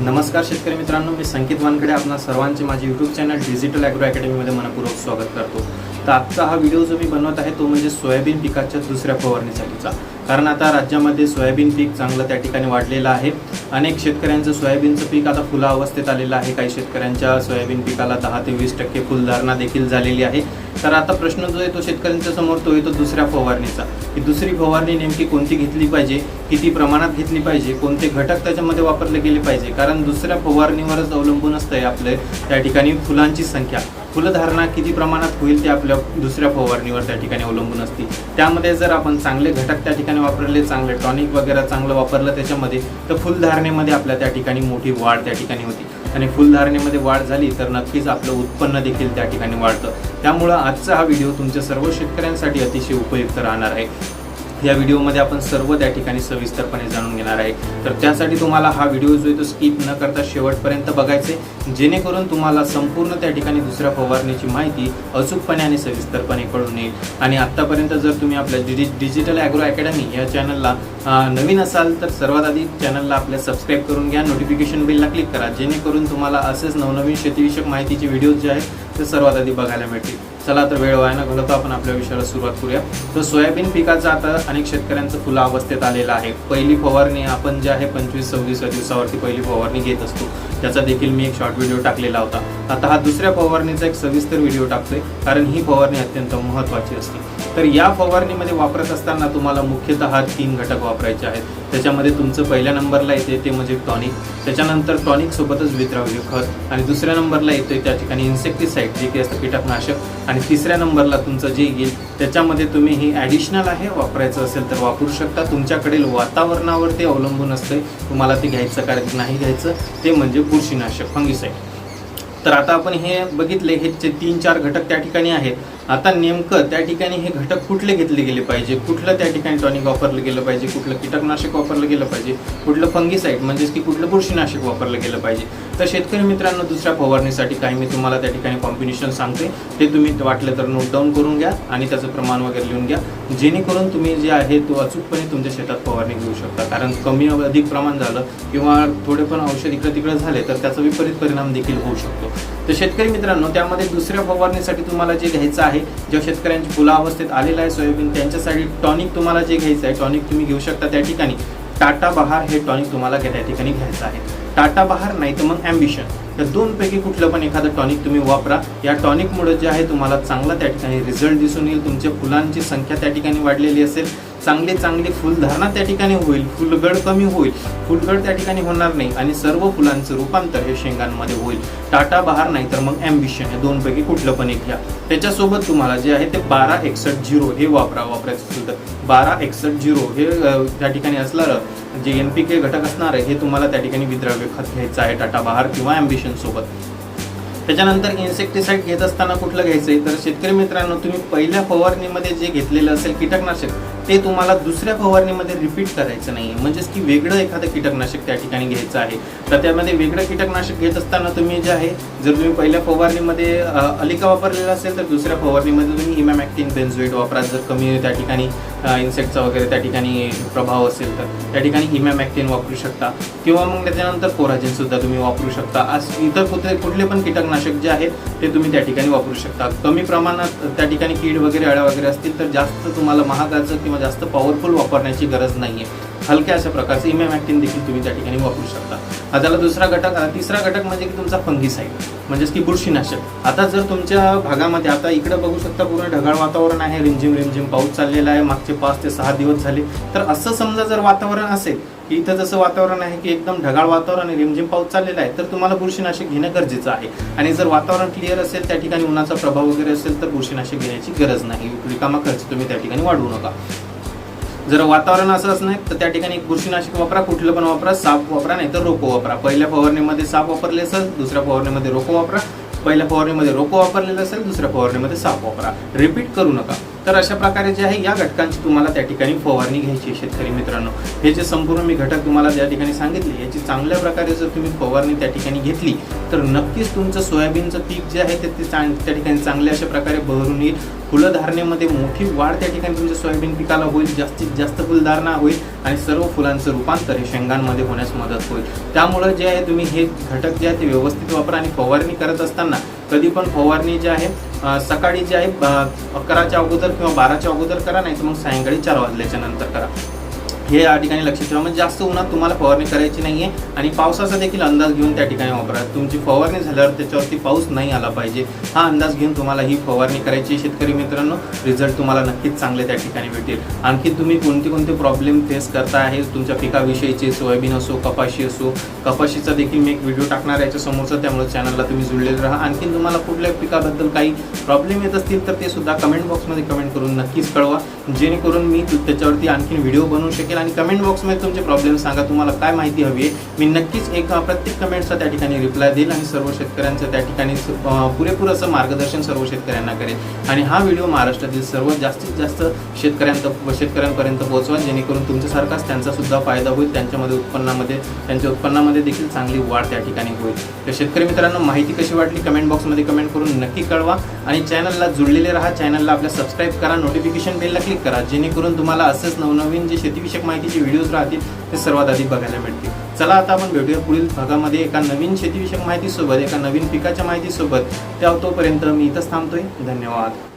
नमस्कार शेतकरी मित्रांनो मी संकेत वानकडे आपणा सर्वांचे माझे यूट्यूब चॅनल डिजिटल ॲग्रो अकॅडमीमध्ये मनपूर्वक स्वागत करतो. तर आजचा हा व्हिडिओ जो मी बनवत आहे तो म्हणजे सोयाबीन पिकाच्या दुसऱ्या फवारणीसाठीचा. कारण आता राज्यामध्ये सोयाबीन पीक चांगलं त्या ठिकाणी वाढलेलं आहे. अनेक शेतकऱ्यांचं सोयाबीनचं पीक आता फुला अवस्थेत आलेलं आहे. काही शेतकऱ्यांच्या सोयाबीन पिकाला दहा ते वीस टक्के फुलधारणा देखील झालेली आहे. तर आता प्रश्न जो आहे तो शेतकऱ्यांच्या समोर तो येतो दुसऱ्या फवारणीचा. की दुसरी फवारणी नेमकी कोणती घेतली पाहिजे? किती प्रमाणात घेतली पाहिजे? कोणते घटक त्याच्यामध्ये वापरले गेले पाहिजे? कारण दुसऱ्या फवारणीवरच अवलंबून असतं आहे आपले त्या ठिकाणी फुलांची संख्या. फुलधारणा किती प्रमाणात होईल ते आपल्या दुसऱ्या फवारणीवर त्या ठिकाणी अवलंबून असते. त्यामध्ये जर आपण चांगले घटक त्या ठिकाणी वापरले चांगले टॉनिक वगैरे चांगलं वापरलं त्याच्यामध्ये तर फुलधारणेमध्ये आपल्या त्या ठिकाणी मोठी वाढ त्या ठिकाणी होती. आणि फुलधारणेमध्ये वाढ झाली तर नक्कीच आपलं उत्पन्न देखील त्या ठिकाणी वाढतं. त्यामुळं आजचा हा व्हिडिओ तुमच्या सर्व शेतकऱ्यांसाठी अतिशय उपयुक्त राहणार आहे. या व्हिडिओमध्ये आपण सर्व त्या ठिकाणी सविस्तरपणे जाणून घेणार आहे. तर त्यासाठी तुम्हाला हा व्हिडिओ जो आहे तो स्किप न करता शेवटपर्यंत बघायचे. जेणेकरून तुम्हाला संपूर्ण त्या ठिकाणी दुसऱ्या फवारणीची माहिती अचूकपणे आणि सविस्तरपणे कळून येईल. आणि आत्तापर्यंत जर तुम्ही आपल्या डिजि डिजिटल ॲग्रो अकॅडमी या चॅनलला नवीन असाल तर सर्वात आधी चॅनलला आपल्या सबस्क्राईब करून घ्या. नोटिफिकेशन बिलला क्लिक करा. जेणेकरून तुम्हाला असेच नवनवीन शेतीविषयक माहितीचे व्हिडिओज जे आहेत ते सर्वात आधी बघायला मिळतील. चला तर वेळ वाया न घालवता आपण आपल्या विषयाला सुरुवात करूया. तर सोयाबीन पिकाचा आता अनेक शेतकऱ्यांचं फुला अवस्थेत आलेलं आहे. पहिली फवारणी आपण जे आहे पंचवीस सव्वीस दिवसावरती पहिली फवारणी घेत असतो. त्याचा देखील मी एक शॉर्ट व्हिडिओ टाकलेला होता. आता हा दुसऱ्या फवारणीचा एक सविस्तर व्हिडिओ टाकतोय कारण ही फवारणी अत्यंत महत्त्वाची असते. तर या फवारणीमध्ये वापरत असताना तुम्हाला मुख्यतः तीन घटक वापरायचे आहेत. त्याच्यामध्ये तुमचं पहिल्या नंबरला येते ते म्हणजे टॉनिक. त्याच्यानंतर टॉनिक सोबतच विद्राव्य खत. आणि दुसऱ्या नंबरला येते त्या ठिकाणी इन्सेक्टिसाईड जे की असतं कीटकनाशक. आणि तिसऱ्या नंबरला तुमचं जे येईल त्याच्यामध्ये तुम्ही हे ॲडिशनल आहे वापरायचं असेल तर वापरू शकता. तुमच्याकडील वातावरणावर ते अवलंबून असते तुम्हाला ते घ्यायचं का नाही घ्यायचं ते म्हणजे बुरशीनाशक. फंगिसाईड. तर आता आपण हे बघितले हे जे तीन चार घटक त्या ठिकाणी आहेत. आता नेमकं त्या ठिकाणी हे घटक कुठले घेतले गेले पाहिजे? कुठलं त्या ठिकाणी टॉनिक वापरलं गेलं पाहिजे? कुठलं कीटकनाशक वापरलं गेलं पाहिजे? कुठलं फंगिसाईड म्हणजेच की कुठलं बुरशीनाशक वापरलं गेलं पाहिजे? तर शेतकरी मित्रांनो दुसऱ्या फवारणीसाठी काही मी तुम्हाला त्या ठिकाणी कॉम्बिनेशन सांगते. ते तुम्ही वाटलं तर नोट डाऊन करून घ्या आणि त्याचं प्रमाण वगैरे लिहून घ्या. जेणेकरून तुम्ही जे आहे तो अचूकपणे तुमच्या शेतात फवारणी घेऊ शकता. कारण कमी अधिक प्रमाण झालं किंवा थोडे पण औषध इकडे तिकडे झाले तर त्याचा विपरीत परिणाम देखील होऊ शकतो. तर शेतकरी मित्रांनो त्यामध्ये दुसऱ्या फवारणीसाठी तुम्हाला जे घ्यायचं आहे ज्या शेतकऱ्यांची फुला अवस्थेत आलेला आहे सोयाबीन त्यांच्यासाठी टॉनिक तुम्हाला जे घ्यायचं आहे टॉनिक तुम्ही घेऊ शकता त्या ठिकाणी. टाटा बहार हे टॉनिक तुम्हाला त्या ठिकाणी घ्यायचं आहे. टाटा बहार नाही तर मग ॲम्बिशन या दोनपैकी कुठलं पण एखादं टॉनिक तुम्ही वापरा. या टॉनिकमुळे जे आहे तुम्हाला चांगला त्या ठिकाणी रिझल्ट दिसून येईल. तुमच्या फुलांची संख्या त्या ठिकाणी वाढलेली असेल. चांगली चांगली फुलधारणा त्या ठिकाणी होईल. फुलगड कमी होईल. फुलगड त्या ठिकाणी होणार नाही आणि सर्व फुलांचं रूपांतर हे शेंगांमध्ये होईल. टाटा बहार नाही तर मग ॲम्बिशन हे दोनपैकी कुठलं पण एक घ्या. त्याच्यासोबत तुम्हाला जे आहे ते बारा एकसष्ट झिरो हे वापरा वापरायचं असेल तर. बारा एकसष्ट झिरो हे त्या ठिकाणी असणारं जे एन पी के घटक असणार आहे हे तुम्हाला त्या ठिकाणी विद्राव्य खत घ्यायचं आहे टाटा बहार किंवा ॲम्बिशन सोबत त्याच्यानंतर इन्सेक्टिसाईड घेत असताना कुठलं घ्यायचं? आहे तर शेतकरी मित्रांनो तुम्ही पहिल्या फवारणीमध्ये जे घेतलेलं असेल कीटकनाशक ते तुम्हाला दुसऱ्या फवारणीमध्ये रिपीट करायचं नाही म्हणजेच की वेगळं एखादं कीटकनाशक त्या ठिकाणी घ्यायचं आहे. तर त्यामध्ये वेगळं कीटकनाशक घेत असताना तुम्ही जे आहे जर तुम्ही पहिल्या फवारणीमध्ये अलिका वापरलेला असेल तर दुसऱ्या फवारणीमध्ये तुम्ही इमॅमॅक्टिन बेन्झोइड वापरा. जर कमी त्या ठिकाणी इन्सेक्टचा वगैरे त्या ठिकाणी प्रभाव असेल तर त्या ठिकाणी इमॅमॅक्टिन वापरू शकता. किंवा मग त्याच्यानंतर कोराजिनसुद्धा तुम्ही वापरू शकता. आज इतर कुठले कुठले पण कीटकनाशक जे आहेत ते तुम्ही त्या ठिकाणी वापरू शकता. कमी प्रमाणात त्या ठिकाणी कीड वगैरे अळ्या वगैरे असतील तर जास्त तुम्हाला महागाचं किंवा जास्त पॉवरफुल वापरण्याची गरज नाही आहे हलक्या अशा प्रकारचे इमॅमॅक्टिन देखील तुम्ही त्या ठिकाणी वापरू शकता. आता त्याला दुसरा घटक तिसरा घटक म्हणजे की तुमचा फंगीसाईड म्हणजेच की बुरशीनाशक. आता जर तुमच्या भागामध्ये आता इकडे बघू शकता पूर्ण ढगाळ वातावरण आहे रिमझिम रिमझिम पाऊस चाललेला आहे. मागचे पाच ते सहा दिवस झाले. तर असं समजा जर वातावरण असेल की इथं जसं वातावरण आहे की एकदम ढगाळ वातावरण आणि रिमझिम पाऊस चाललेला आहे तर तुम्हाला बुरशीनाशक घेणं गरजेचं आहे. आणि जर वातावरण क्लिअर असेल त्या ठिकाणी उन्हाचा प्रभाव वगैरे असेल तर बुरशीनाशक घेण्याची गरज नाही. रिकामा खर्च तुम्ही त्या ठिकाणी वाढवू नका. जर वातावरण असं असं नाही तर त्या ठिकाणी बुरशीनाशक वापरा कुठलं पण वापरा साप वापरा नाही तर रोको वापरा. पहिल्या फवारणीमध्ये साप वापरले असेल दुसऱ्या फवारणीमध्ये रोको वापरा. पहिल्या फवारणीमध्ये रोको वापरलेलं असेल दुसऱ्या फवारणीमध्ये साप वापरा. रिपीट करू नका. तर अशा प्रकारे जे आहे या घटकांची तुम्हाला त्या ठिकाणी फवारणी घ्यायची आहे शेतकरी मित्रांनो. हे जे संपूर्ण मी घटक तुम्हाला त्या ठिकाणी सांगितले याची चांगल्या प्रकारे जर तुम्ही फवारणी त्या ठिकाणी घेतली तर नक्कीच तुमचं सोयाबीनचं पीक जे आहे ते ते चांग त्या ठिकाणी चांगल्या अशा प्रकारे बहरून येईल. फुलधारणेमध्ये मोठी वाढ त्या ठिकाणी तुमच्या सोयाबीन पिकाला होईल जास्तीत जास्त फुलधारणा होईल आणि सर्व फुलांचं रूपांतर हे शेंगांमध्ये होण्यास मदत होईल. त्यामुळं जे आहे तुम्ही हे घटक जे आहे ते व्यवस्थित वापरा आणि फवारणी करत असताना कधी पण फवारणी जे आहे सकाळी जे आहे अकराच्या अगोदर किंवा बाराच्या अगोदर करा नाही तर मग सायंकाळी चार वाजल्याच्या नंतर करा. हे या ठिकाणी लक्षात ठेवा. म्हणजे जास्त उन्हात तुम्हाला फवारणी करायची नाही आहे आणि पावसाचा देखील अंदाज घेऊन त्या ठिकाणी वापरा. तुमची फवारणी झाल्यावर त्याच्यावरती पाऊस नाही आला पाहिजे. हा अंदाज घेऊन तुम्हाला ही फवारणी करायची आहे, शेतकरी मित्रांनो. रिझल्ट तुम्हाला नक्कीच चांगले त्या ठिकाणी भेटेल. आणखी तुम्ही कोणते कोणते प्रॉब्लेम फेस करता आहे? तुमच्या पिकाविषयीचे सोयाबीन असो कपाशी असो. कपाशीचा देखील मी एक व्हिडिओ टाकणार आहे याच्या समोरचा त्यामुळे चॅनलला तुम्ही जुळलेले राहा. आणखी तुम्हाला कुठल्या पिकाबद्दल काही प्रॉब्लेम येत असतील तर ते सुद्धा कमेंट बॉक्समध्ये कमेंट करून नक्कीच कळवा. जेणेकरून मी त्याच्यावरती आणखी व्हिडिओ बनवू शकेल. आणि कमेंट बॉक्समध्ये तुमचे प्रॉब्लेम सांगा. तुम्हाला काय माहिती हवी आहे? मी नक्कीच एक प्रत्येक कमेंटचा त्या ठिकाणी रिप्लाय देईल आणि सर्व शेतकऱ्यांचं त्या ठिकाणी पुरेपूर असं मार्गदर्शन सर्व शेतकऱ्यांना करेल. आणि हा व्हिडिओ महाराष्ट्रातील सर्व जास्तीत जास्त शेतकऱ्यांत शेतकऱ्यांपर्यंत पोहोचवा जेणेकरून तुमच्यासारखाच त्यांचा सुद्धा फायदा होईल. त्यांच्यामध्ये उत्पन्नामध्ये त्यांच्या उत्पन्नामध्ये देखील चांगली वाढ त्या ठिकाणी होईल. तर शेतकरी मित्रांनो माहिती कशी वाटली कमेंट बॉक्समध्ये कमेंट करून नक्की कळवा. आणि चॅनलला जुळलेले राहा. चॅनलला आपल्या सबस्क्राईब करा. नोटिफिकेशन बेलला क्लिक करा. जेणेकरून तुम्हाला असंच नवनवीन जे शेतीविषयक माहितीचे व्हिडिओज राहतील ते सर्वात आधी बघायला मिळतील. चला आता आपण भेटूया पुढील भागामध्ये एका नवीन शेतीविषयक माहितीसोबत एका नवीन पिकाच्या माहितीसोबत. त्या तोपर्यंत मी इथंच थांबतोय. धन्यवाद.